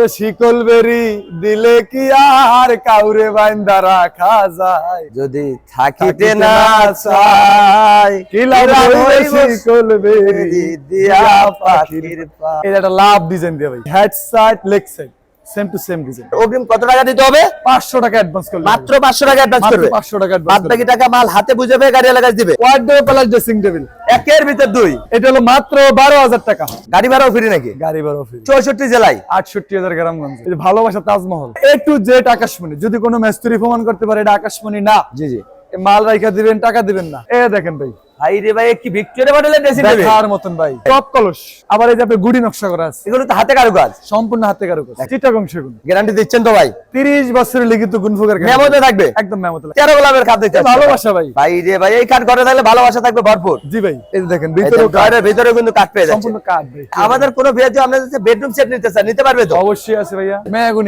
ওরে শিকল বেরি দিলে কি আর কাউরে বাইন্দা রাখা যায়? যদি থাকিতে না চাই কি শিকল বেরি দিয়া পাখির পা। এটা লাভ ডিজাইন দিয়ে ভাই। Head side leg side same to same design অগ্রিম কত টাকা দিতে হবে? পাঁচশো টাকা অ্যাডভান্স করলে মাত্র পাঁচশো টাকা অ্যাডভান্স করবে। পাঁচশো টাকা বাদ অ্যাডভান্স বাকি টাকা মাল হাতে বুঝাবে গাড়ি দিবে। ওয়ার্ডরোব প্লাস ড্রেসিং টেবিল একের ভিতর দুই। এটা হলো মাত্র বারো হাজার টাকা। গাড়ি ভাড়াও ফ্রি নাকি? গাড়ি ভাড়া ফ্রি চৌষট্টি জেলায়। আটষট্টি হাজার গ্রামগঞ্জ। এই ভালোবাসা তাজমহল। এ টু জেড আকাশমণি। যদি কোনো মেস্তুরি প্রমাণ করতে পারে এটা আকাশমণি না। জি জি। মাল রাইখা দিবেন টাকা দিবেন না। এ দেখেন ভাই। ভাই রে ভাই কি ভিক্টোরিয়া মডেলের ড্রেসিং টেবিল দেখার মতন ভাই। Top class. আবার এই যে আপনি গুড়ি নকশা করা আছে। এগুলো তো হাতে কারু সম্পূর্ণ হাতে কারও চিটাগং সেগুন। গ্যারান্টি দিচ্ছেন তো ভাই। তিরিশ বছরের লিখিত গুণফুকের মেমোতে থাকবে? একদম মেমত তেরো গোলাপের খাদ্য ভালোবাসা ভাই। ভাই রে ভাই এই কাঠ ঘরে থাকলে ভালোবাসা থাকবে ভরপুর। জি ভাই। এই দেখেন ভিতরে ঘরের ভিতরে কিন্তু কাঠ পেয়ে যাচ্ছে। সম্পূর্ণ কাঠ ভাই। আমাদের কোনো বেডরুম সেট নিতে চান নিতে পারবে তো? অবশ্যই আছে ভাইয়া।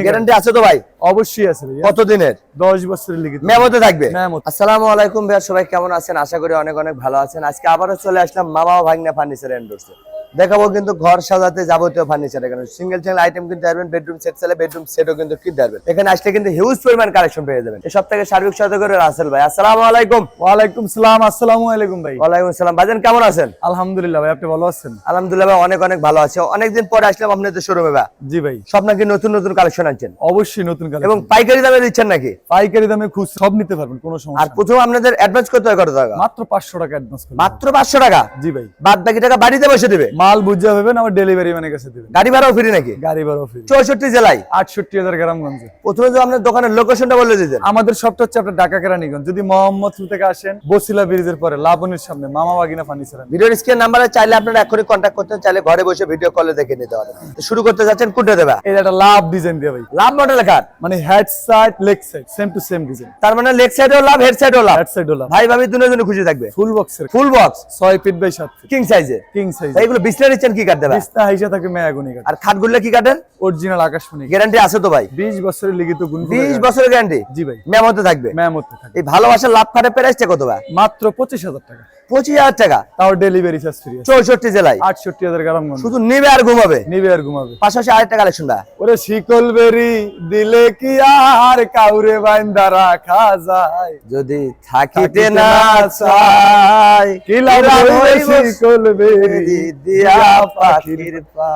গ্যারান্টি আছে তো ভাই? অবশ্যই আছে ভাইয়া। কত দিনের দশ বছরের লিখিত। মেমোতে থাকবে। মেমোতে। আসসালামু আলাইকুম ভাইয়া সবাই কেমন আছেন? আশা করি অনেক অনেক ভালো আছেন। আজকে আবারও চলে আসলাম মামা ভাগনা ফার্নিচার এন্ডোর্সে দেখাবো কিন্তু ঘর সাজাতে যাবতীয় ফার্নিচার এখানে। সিঙ্গেল সিঙ্গেল আইটেম কিন্তু পারবেন বেডরুম সেট চাইলে বেডরুম সেটও কিন্তু কিনতে পারবেন এখানে আসলে কিন্তু হিউজ পরিমাণ কালেকশন পেয়ে যাবেন। এই সব থেকে সার্বিক সহায়তা করে রাসেল ভাই। আসসালামু আলাইকুম। ওয়ালাইকুম সালাম আসসালামু আলাইকুম ভাই। ওয়ালাইকুম আসসালাম। ভাইজান কেমন আছেন? আলহামদুলিল্লাহ ভাই আপনি ভালো আছেন? আলহামদুলিল্লাহ ভাই অনেক অনেক ভালো আছে। অনেকদিন পরে আসলাম আপনাদের শোরুমে ভাই। জি ভাই। সব নাকি নতুন নতুন কালেকশন আনছেন? অবশ্যই নতুন কালেকশন এবং পাইকারি দামে দিচ্ছেন নাকি? পাইকারি দামে খুব সব নিতে পারবেন কোনো আর সমস্যা নেই। প্রথম আপনাদের অ্যাডভান্স করতে কত টাকা? মাত্র পাঁচশো টাকা অ্যাডভান্স মাত্র পাঁচশো টাকা? জি ভাই। বাদ বাকি টাকা বাড়িতে বসে দেবে? মাল বুঝে হবেন আমার ডেলিভারি মানে কাছে দিবেন। গাড়ি ভাড়াও ফ্রি নাকি? গাড়ি ভাড়া ফ্রি চৌষট্টি জেলায়? আটষট্টি হাজার গ্রামগঞ্জে। প্রথমে যে আপনার দোকানের লোকেশনটা বলে দিতেন। আমাদের সবটা হচ্ছে আপনার ঢাকা কেরানীগঞ্জ। যদি মোহাম্মদপুর থেকে আসেন বসিলা ব্রিজের পরে লাবণীর সামনে মামা বাগিনা ফার্নিচার ভিডিওর স্ক্রিন নাম্বারে চাইলে আপনারা এখনই কন্ট্যাক্ট করতে চাইলে ঘরে বসে ভিডিও কলে দেখে নিতে পারেন। তো শুরু করতে যাচ্ছেন কুটে দেবা? এটা একটা লাভ ডিজাইন দিয়ে ভাই। লাভ মডেল কার মানে head side leg side same to same design তার মানে লেগ সাইডেও লাভ হেড সাইডেও লাভ হেড সাইডও লাভ ভাই ভাবি দুজনে খুশি থাকবে। ফুল বক্সের ফুল বক্স ছয় ফিট বাই সাত ফিট কিং সাইজে কিং সাইজ এগুলো বিছনা নিচ্ছেন কি থাকে মেয়াগুনি কাঠ। আর খাটগুলো কি কাটেন অরিজিনাল আকাশমণি গ্যারান্টি আছে তো ভাই? বিশ বছরের লিখিত গুণ বিশ বছরের গ্যারান্টি জি ভাই। মেমোতে থাকবে? মেয়ামতে থাকে এই ভালোবাসার লাভ খাটের প্রাইসটা কত ভাই? মাত্র পঁচিশ হাজার টাকা। পঁচিশ হাজার টাকা? তাও ডেলিভারি চার্জ ফ্রি চৌষট্টি জেলায়? আটষট্টি হাজার গ্রামগঞ্জ শুধু নিবে আর ঘুমাবে? নিবে আর ঘুমাবে। পাশাপাশি আরেকটা কালেকশন ভাই। ওরে শিকল বেরি দিলে কি আর কাউরে বাইন্দা রাখা যায়? যদি থাকিতে না চাই শিকল বেরি।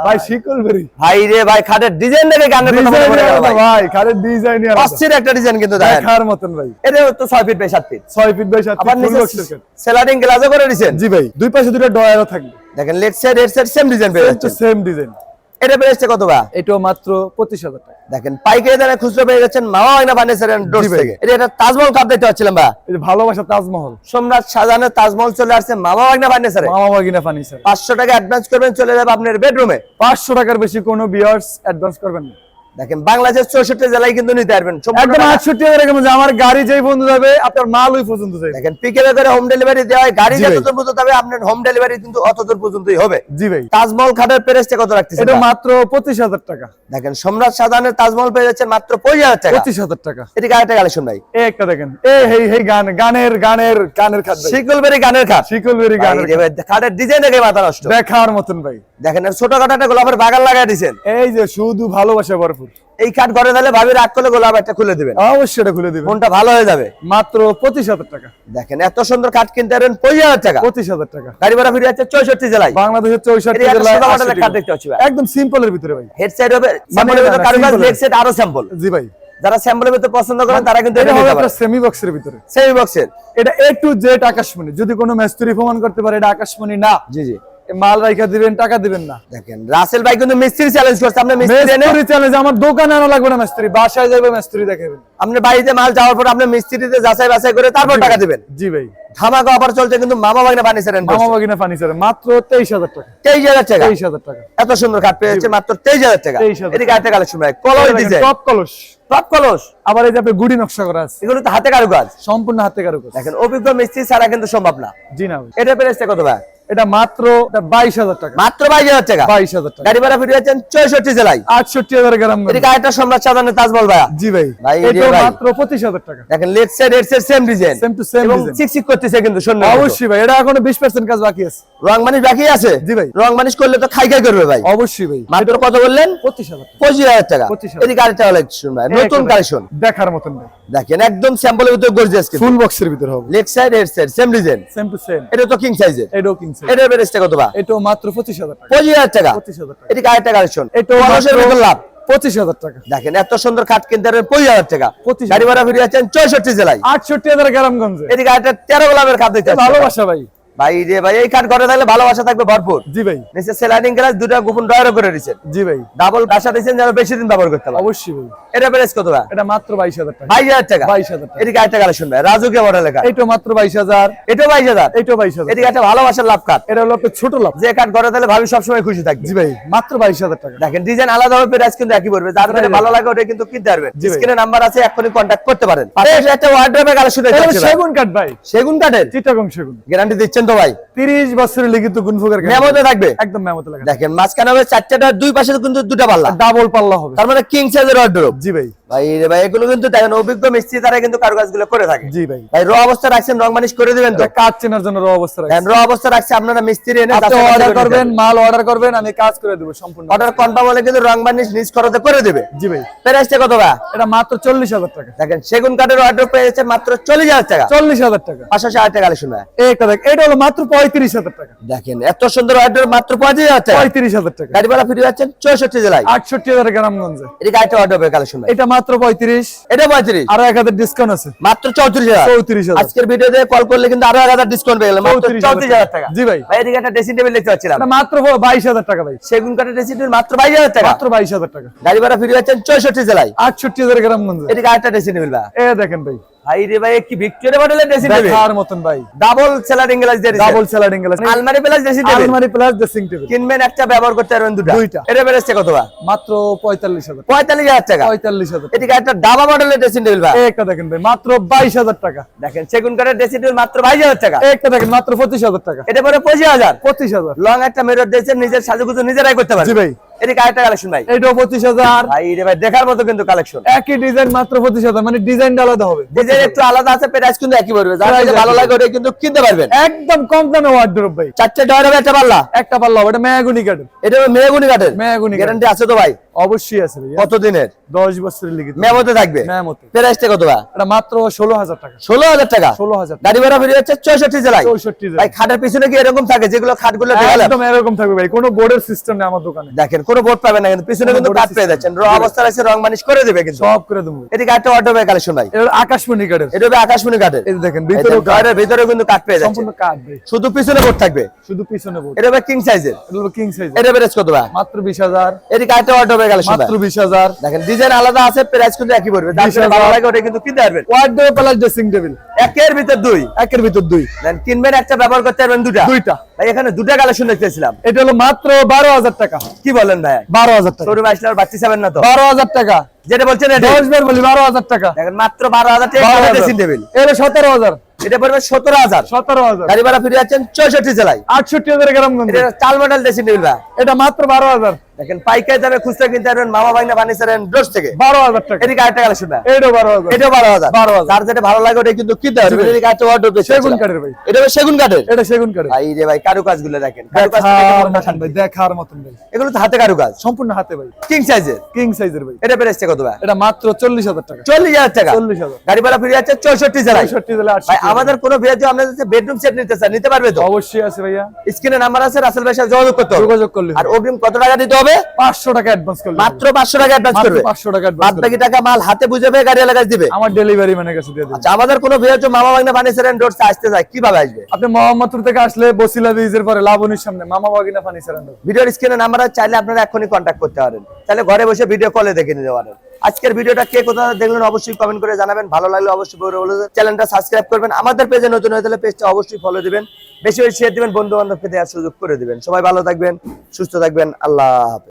ভাই শিকল বেরি। ভাই রে ভাই খাটের ডিজাইন দেখে গানের কথা পড়ে গেল ভাই। ভাই ডিজাইন অস্থির একটা ডিজাইন কিন্তু দেখার মতন ভাই। এটা তো ছয় feet by feet feet by সাত আবার ফিট ফুল নিচে সেলারিং গ্লাসও করে দিয়েছেন জি ভাই। দুই পাশে দুটো ডয়ারও থাকবে। দেখেন লেট সাইড এর সাইড সেম ডিজাইন পেয়ে সেম ডিজাইন এটা প্রাইসটা কত বা এটাও মাত্র পঁচিশ হাজার টাকা। দেখেন পাইকারি দামে খুচরো পেয়ে যাচ্ছেন মামা হয় না ফার্নিচার। থেকে। এটা একটা তাজমহল কাপ দেখতে পাচ্ছিলাম বা ভালোবাসা তাজমহল। সম্রাট শাহজাহানের তাজমহল চলে আসছে মামা হয় না ফার্নিচারে। মামা বাগিনা ফার্নিচার। পাঁচশো টাকা অ্যাডভান্স করবেন চলে যাবে আপনার বেডরুমে পাঁচশো টাকার বেশি কোনো বিয়ার্স অ্যাডভান্স করবেন না। দেখেন বাংলাদেশের চৌষট্টি জেলায় কিন্তু নিতে পারবেন। একদম আটষট্টি হাজার আমার গাড়ি যেই বন্ধু যাবে আপনার মাল ওই পর্যন্ত যাবে। দেখেন পিকেলে করে হোম ডেলিভারি দেওয়া হয় গাড়ি যতদূর পর্যন্ত যাবে আপনার হোম ডেলিভারি কিন্তু অতদূর পর্যন্তই হবে। জি ভাই। তাজমহল খাটের প্রাইসটা কত রাখতেছেন এটা মাত্র পঁচিশ হাজার টাকা। দেখেন সম্রাট শাহজাহানের তাজমহল পেয়ে যাচ্ছেন মাত্র পঁচিশ হাজার টাকা। পঁচিশ হাজার টাকা। এটি আরেকটা কালেকশন ভাই। এ একটা দেখেন। এ হেই হেই গান গানের গানের গানের খাট। শিকলবেরি গানের খাট। শিকল বেরি গানের খাটের ডিজাইন দেখে মাথা নষ্ট। দেখার মতন ভাই। দেখেন ছোটখাটো একটা গোলাপের বাগান লাগাই দিয়েছেন এই যে শুধু ভালোবাসা ভরপুর। এই খাট ঘরে তাহলে ভাবি রাগ করলে গোলাপ একটা খুলে দিবেন। অবশ্যই এটা খুলে দিবেন। মনটা ভালো হয়ে যাবে। মাত্র পঁচিশ হাজার টাকা। দেখেন এত সুন্দর খাট কিনতে পারবেন পঁচিশ হাজার টাকা। পঁচিশ হাজার টাকা। গাড়ি ভাড়া ফিরে যাচ্ছে চৌষট্টি জেলায়। বাংলাদেশের চৌষট্টি জেলায় ছোট মডেলের 80 খাট দেখতে পাচ্ছি। একদম সিম্পলের ভিতরে ভাই। হেড সাইড হবে স্যাম্পলের ভিতর কারুকাজ লেগ সেট আরও স্যাম্পল জি ভাই। যারা স্যাম্পলের ভিতর পছন্দ করেন তারা কিন্তু এটা হবে আপনার সেমি বক্সের ভিতরে। সেমি বক্সের এটা এ টু জেড আকাশমণি। যদি কোনো মেস্তুরি প্রমাণ করতে পারে এটা আকাশমণি না। জি জি। মাল রাইখা দিবেন টাকা দিবেন না। দেখেন রাসেল ভাই কিন্তু মিস্ত্রি চ্যালেঞ্জ করছে। আপনি মিস্ত্রি এনে চ্যালেঞ্জ আমার দোকানে আনা লাগবে না মেস্তুরি বাসায় যাবে মেস্তুরি দেখাবেন। আপনি বাড়িতে মাল যাওয়ার পর আপনি মিস্ত্রিতে যাচাই বাছাই করে তারপর টাকা দিবেন। জি ভাই। ধামাকা অফার চলছে কিন্তু মামা বাগনা ফার্নিচার মামা বাগিনা ফার্নিচার মাত্র তেইশ হাজার টাকা। তেইশ হাজার টাকা। তেইশ হাজার টাকা। এত সুন্দর খাট পেয়ে যাচ্ছে মাত্র তেইশ হাজার টাকা। 23,000 এদিকে আরেকটা কালেকশন ভাই colour design top class top class আবার এই যে আপনি গুড়ি নকশা করা আছে। এগুলো তো হাতে কারু কাজ সম্পূর্ণ হাতে কারও কাজ দেখেন অভিজ্ঞ মিস্ত্রি ছাড়া কিন্তু সম্ভব না। জি না এটা প্রাইসটা কত ভাই? এটা মাত্র বাইশ হাজার টাকা। মাত্র বাইশ হাজার টাকা। বাইশ হাজার টাকা। গাড়ি ভাড়া ফিরে চৌষট্টি জেলায়। আটষট্টি হাজার গ্রাম সম্রাট তাজমহল ভাইয়া? জি ভাই। ভাই। মাত্র পঁচিশ হাজার টাকা। দেখেন left side right side same design same to same করতেছে কিন্তু শূন্য অবশ্যই ভাই এটা এখনও বিশ পার্সেন্ট কাজ বাকি আছে। রং মানিশ বাকি আছে? জি ভাই। রং মানিশ করলে তো খাই খাই করবে ভাই। অবশ্যই ভাই। মাত্র কত বললেন? পঁচিশ হাজার টাকা। পঁচিশ হাজার টাকা। 25,000 এদিকে আরেকটা কালেকশন ভাই। নতুন কালেকশন দেখার মতন ভাই। দেখেন একদম স্যাম্পলের ভিতরে গর্জিয়াস ফুল বক্সের ভিতরে হবে। Left side right side same design same to same এটা তো কিং সাইজের এটাও কিনছে এটার প্রাইসটা কত বা এটাও মাত্র পঁচিশ হাজার টাকা। টাকা? আরেকটা কালেকশন মানুষের লাভ। দেখেন এত সুন্দর খাট কিনতে টাকা। 25,000 গাড়ি ভাড়া ফিরে আছেন চৌষট্টি জেলায়। আটষট্টি হাজার গ্রামগঞ্জে। এদিকে তেরো গোলামের খাট দিতে ভালোবাসা ভাই। ভাই রে ভাই এই খাট ঘরে থাকলে ভালোবাসা থাকবে ভরপুর। জি ভাই। নিচে স্লাইডিং গ্লাস দুটা গোপন ডয়ারও করে দিচ্ছেন জি ভাই। ডাবল বাসা দিচ্ছেন যেন বেশি দিন ব্যবহার করতে অবশ্যই ভাই। এটা প্রাইস কত বা এটা মাত্র বাইশ হাজার টাকা। বাইশ হাজার টাকা। 22,000 টাকা। এদিকে আরেকটা কালেকশন ভাই রাজুকে মডেল লেখা এটাও মাত্র বাইশ হাজার। এটাও বাইশ হাজার? এটাও বাইশ হাজার। এদিকে একটা ভালোবাসার লাভ কাট এটা হলো আপনার ছোট লাভ। যে কাঠ ঘরে থাকলে ভাবি সবসময় খুশি থাকবে। জি ভাই মাত্র বাইশ হাজার টাকা। দেখেন ডিজাইন আলাদা হবে প্রাইস কিন্তু একই পড়বে। যার যেটা ভালো লাগে ওটা কিন্তু কিনতে পারবেন। ভাই। স্ক্রিনে নাম্বার আছে এখনই কন্ট্যাক্ট করতে পারেন। একটা কালেকশন এটা ভাই। সেগুন কাঠ ভাই। সেগুন কাঠের? চিটাগং সেগুন। গ্যারান্টি দিচ্ছেন তো ভাই। তিরিশ বছরের লিখিত গুণফুকের মেমোতে থাকবে? একদম মেমোতে লাগা দেখেন মাঝখানে হবে চারটাটা দুই পাশে কিন্তু দুটা পাল্লা। ডাবল পাল্লা হবে। তার মানে কিং সাইজের ওয়ার্ড্রোব জি ভাই। ভাই রে ভাই এগুলো কিন্তু দেখেন অভিজ্ঞ মিস্ত্রি তারা কিন্তু কারুকাজগুলো করে থাকে। জি ভাই। ভাই র অবস্থা রাখছেন রং মানিশ করে দিবেন তো? এটা কাজ চেনার জন্য র অবস্থা রাখছি। দেখেন র অবস্থা রাখছে আপনারা মিস্ত্রি এনে আপনি অর্ডার করবেন মাল অর্ডার করবেন আমি কাজ করে দেবো সম্পূর্ণ। অর্ডার কনফার্ম হলে কিন্তু রং মানিশ নিজ খরচে করে দেবে। জি ভাই। প্রাইসটা কত বা এটা মাত্র চল্লিশ হাজার টাকা। দেখেন সেগুন কাঠের অর্ডার পেয়েছে মাত্র চল্লিশ হাজার টাকা। চল্লিশ হাজার টাকা। পাঁচশো আট টাকা কালেকশন ভাই। একটা দেখ এটা হলো মাত্র পঁয়ত্রিশ হাজার টাকা। দেখেন এত সুন্দর অর্ডার মাত্র পঁয়ত্রিশ হাজার টাকা। পঁয়ত্রিশ হাজার টাকা। গাড়ি ভাড়া ফিরে যাচ্ছেন চৌষট্টি জেলায়। আটষট্টি হাজার গ্রামগঞ্জে। এদিকে আরেকটা অর্ডার কালেকশন ভাই এটা মাত্র পঁয়ত্রিশ। এটা পঁয়ত্রিশ। আরও এক হাজার ডিসকাউন্ট আছে। মাত্র চৌত্রিশ হাজার। চৌত্রিশ আজকের ভিডিওতে কল করলে কিন্তু আরও এক হাজার ডিসকাউন্ট পেয়ে গেলাম। চৌত্রিশ হাজার টাকা। জি ভাই। ভাই এদিকে একটা ড্রেসিং টেবিল দেখতে পাচ্ছিলাম। মাত্র বাইশ হাজার টাকা ভাই। সেগুন কাঠের ড্রেসিং টেবিল মাত্র বাইশ হাজার টাকা। মাত্র বাইশ হাজার টাকা। গাড়ি ভাড়া ফিরে যাচ্ছেন চৌষট্টি জেলায়। আটষট্টি হাজার গ্রামগঞ্জে। এদিকে আরেকটা ড্রেসিং টেবিল ভাই। এ দেখেন ভাই। ভাই রে ভাই কি ভিক্টোরিয়া মডেলের ড্রেসিং টেবিল দেখার মতন ভাই। ডাবল সেলারিং গ্লাস দিয়ে ডাবল স্যালাডিং গ্লাস আলমারি প্লাস ড্রেসিং টেবিল আলমারি প্লাস ড্রেসিং টেবিল কিনবেন একটা ব্যবহার করতে পারবেন দুটো। দুইটা। এটা বেড়েছে কত বা? মাত্র পঁয়তাল্লিশ হাজার। পঁয়তাল্লিশ হাজার টাকা। পঁয়তাল্লিশ হাজার এদিকে একটা ডাবা মডেলের ড্রেসিং টেবিল ভাই। একটা দেখেন ভাই মাত্র বাইশ হাজার টাকা। দেখেন সেগুন কাঠের ড্রেসিং টেবিল মাত্র বাইশ হাজার টাকা। একটা দেখেন মাত্র পঁচিশ হাজার টাকা। এটা পরে পঁচিশ হাজার। পঁচিশ হাজার। লং একটা মেরর দিয়েছেন নিজের সাজুগুজু নিজেরাই করতে পারেন জি ভাই। এদিকে আরেকটা কালেকশন ভাই? এইটাও পঁচিশ ভাই রে ভাই দেখার মতো কিন্তু কালেকশন একই ডিজাইন মাত্র মানে ডিজাইনটা আলাদা হবে। ডিজাইন একটু আলাদা আছে প্রাইস কিন্তু একই পড়বে। যার Price কাছে ভালো লাগে ওটা কিন্তু কিনতে পারবেন। একদম কম দামে ওয়ার্ডরোব ভাই। চারটে ডয়ার হবে একটা পাল্লা। একটা পাল্লা হবে এটা কাঠের এটা মেহগুনি কাঠের মেয়াগুনি কাঠ গ্যারান্টি আছে তো ভাই। অবশ্যই আছে কত দিনের দশ বছরের লিখিত। মেমোতে থাকবে? মেয়ামতে। প্রাইসটা কত ভাই? এটা মাত্র ষোলো হাজার টাকা। ষোলো হাজার টাকা? ষোলো হাজার গাড়ি ভাড়া বেরিয়ে যাচ্ছে চৌষট্টি জেলায়। চৌষট্টি ভাই খাটের পিছনে কি এরকম থাকে? যেগুলো খাটগুলো দেওয়ালে একদম এরকম থাকবে ভাই। কোনো বোর্ডের সিস্টেম নেই আমার দোকানে। দেখেন কোনো বোর্ড পাবেন না কিন্তু পিছনে কিন্তু কাঠ পেয়ে যাচ্ছেন। র অবস্থা আছে রং মানিশ করে দেবে কিন্তু। সব করে দেবো। এদিকে একটা অটো কালেকশন ভাই। এটা আকাশমণি কাঠের এটা হবে আকাশমণি কাঠের এই দেখেন ভিতরে দেখেন, ভিতরে কিন্তু কাঠ পেয়ে যাচ্ছে। সম্পূর্ণ কাঠ ভাই। শুধু পিছনে বোর্ড থাকবে? শুধু পিছনে বোর্ড এটা হবে কিং সাইজের এটা হলো কিং সাইজ এটা বেরেজ কত ভাই? মাত্র বিশ হাজার। এদিকে একটা অটো কালেকশন ভাই মাত্র বিশ হাজার। দেখেন ডিজাইন আলাদা আছে প্রাইস কিন্তু একই পড়বে। ভালো লাগে ওটা কিন্তু কিনতে পারবেন। ওয়ার্ডরোব প্লাস ড্রেসিং টেবিল একের ভিতর দুই। একের ভিতর দুই। দেন কিনবেন একটা ব্যবহার করতে পারবেন দুটা দুইটা। ভাই এখানে দুটা কালেকশন দেখতেছিলাম। এটা হলো মাত্র বারো হাজার টাকা। কি বলেন ভাই? বারো হাজার টাকা। বাচ্চা যাবেন না তো? বারো হাজার টাকা। যেটা বলছেন এটা দশ বার বলি বারো হাজার টাকা। দেখেন মাত্র বারো হাজার টাকা ড্রেসিং টেবিল এটা সতেরো হাজার। এটা পড়বে সতেরো হাজার। সতেরো হাজার। গাড়ি ভাড়া ফিরে যাচ্ছেন চৌষট্টি জেলায়। আটষট্টি হাজার এটা চাল মডেল ড্রেসিং টেবিল এটা মাত্র বারো হাজার। দেখেন পাইকারি দামে খুচরা কিনতে পারবেন মামা ভাইনা ফার্নিচার এন্ড ডোর্স থেকে। বারো হাজার টাকা। এদিকে আরেকটা কালেকশন ভাই এটাও বারো হাজার। 12,000 যার যেটা ভালো লাগে ওটা কিন্তু এদিকে অর্ডার সেগুন কাঠের ভাই। এটা সেগুন কাঠের। এটা সেগুন কাঠের। ভাই রে ভাই গুলো দেখেন। দেখার মতন ভাই দেখার মতন ভাই। এগুলো তো হাতে কারুকাজ। সম্পূর্ণ হাতে ভাই। কিং সাইজের কিং সাইজের ভাই। এটা প্রাইসটা কত ভাই? এটা মাত্র চল্লিশ হাজার টাকা। চল্লিশ হাজার টাকা। চল্লিশ হাজার। গাড়ি ভাড়া ফিরে যাচ্ছে চৌষট্টি জেলায়। পঁয়ষট্টি জেলা ভাই আমাদের কোনো বিয়েতে আপনাদের বেডরুম সেট নিতে চান নিতে পারবে তো? অবশ্যই আছে ভাইয়া। স্ক্রিনে নাম্বার আছে রাসেল সাথে যোগাযোগ করতে হবে। যোগাযোগ করলে আর অগ্রিম কত টাকা দিতে হবে? পাঁচশো টাকা অ্যাডভান্স করবে মাত্র পাঁচশো টাকা অ্যাডভান্স করবে। পাঁচশো টাকা বাদ অ্যাডভান্স বাকি টাকা মাল হাতে বুঝাবে গাড়ি এলাকায় দিবে। আমার ডেলিভারি ম্যানের কাছে দিয়ে আচ্ছা আমাদের কোনো মামা বাগনা ফার্নিচার এন্ড ডোরস আসতে যায় কীভাবে আসবে? আপনি মোহাম্মদপুর থেকে আসলে বসিলা ব্রিজের পরে লাবণীর সামনে মামা বাগনা ফার্নিচার আন্ডার ভিডিওর স্ক্রিনে নাম্বার আছে চাইলে আপনারা এখনই কন্টাক্ট করতে পারেন। তাহলে ঘরে বসে ভিডিও কলে দেখে নিতে পারেন। আজকের ভিডিওটা কে কোথাও দেখলেন অবশ্যই কমেন্ট করে জানাবেন। ভালো লাগলে অবশ্যই চ্যানেলটা সাবস্ক্রাইব করবেন। আমাদের পেজে নতুন হয়ে তাহলে পেজটা অবশ্যই ফলো দিবেন। বেশি বেশি শেয়ার দিবেন বন্ধু বান্ধবকে দেওয়ার সুযোগ করে দিবেন। সবাই ভালো থাকবেন, সুস্থ থাকবেন। আল্লাহ হাফেজ।